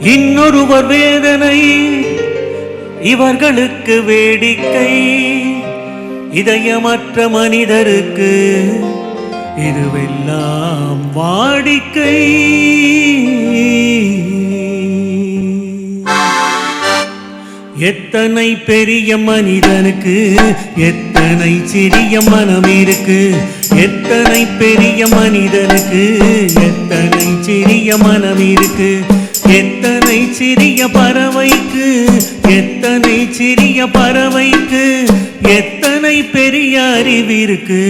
இன்னொருவர் வேதனை இவர்களுக்கு வேடிக்கை. இதயமற்ற மனிதருக்கு இதுவெல்லாம் வாடிக்கை. எத்தனை பெரிய மனிதனுக்கு எத்தனை சிறிய மனம் இருக்கு. எத்தனை பெரிய மனிதனுக்கு எத்தனை சிறிய மனம் இருக்கு. எத்தனை சிறிய பறவைக்கு எத்தனை சிறிய பறவைக்கு எத்தனை பெரிய அறிவிற்கு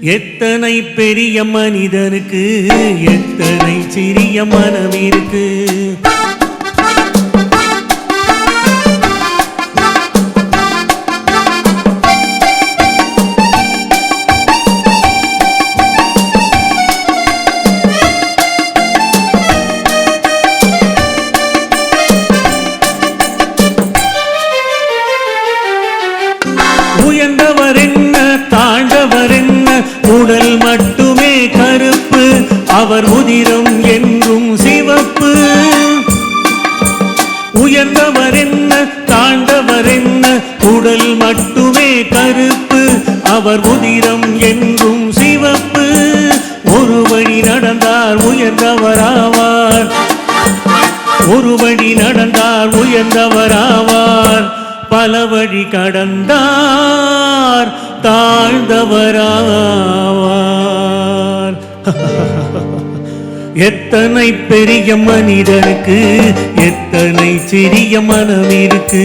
எத்தனை பெரிய மனிதனுக்கு எத்தனை சிறிய மனம் அவர் உதிரம் என்றும் சிவப்பு. உயர்ந்தவர் என்ன தாண்டவர் என்ன உடல் மட்டுமே கருப்பு. அவர் உதிரம் என்றும் சிவப்பு. ஒரு வழி நடந்தார் உயர்ந்தவராவார். ஒரு வழி நடந்தார் உயர்ந்தவராவார். பல வழி கடந்தார் தாழ்ந்தவராவார். எத்தனை பெரிய மனிதனுக்கு எத்தனை சிறிய மனம் இருக்கு?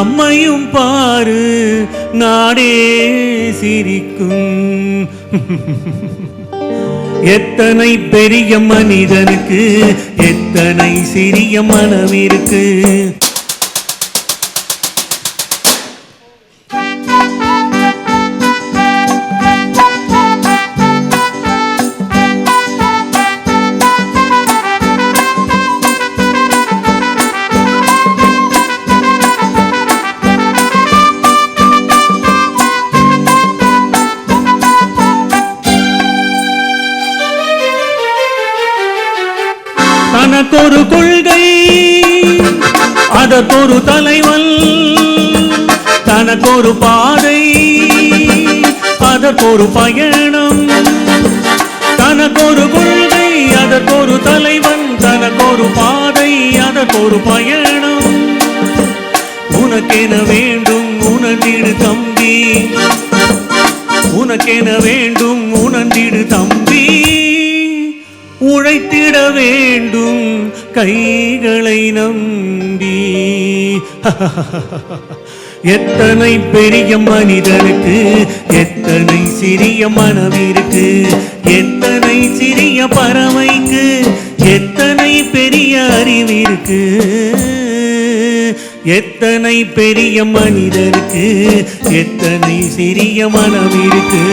நம்மையும் பாரு நாடே சிரிக்கும். எத்தனை பெரிய மனிதனுக்கு எத்தனை சிறிய மனம் இருக்கு. தனக்கொரு கொள்கை அதற்கொரு தலைவன் தனக்கொரு பாதை அதற்கொரு பயணம். தனக்கொரு கொள்கை அதற்கொரு தலைவன் தனக்கொரு பாதை அதற்கொரு பயணம். உனக்கென வேண்டும் உணர்ந்திடு தம்பி உனக்கென வேண்டும் உணர்ந்திடு தம்பி. உழைத்திட வேண்டும். கைகளை நம்பி. எத்தனை பெரிய மனிதனுக்கு எத்தனை சிறிய மனவிற்கு எத்தனை சிறிய பறவைக்கு எத்தனை பெரிய அறிவிற்கு எத்தனை பெரிய மனிதருக்கு எத்தனை சிறிய மனம் இருக்கு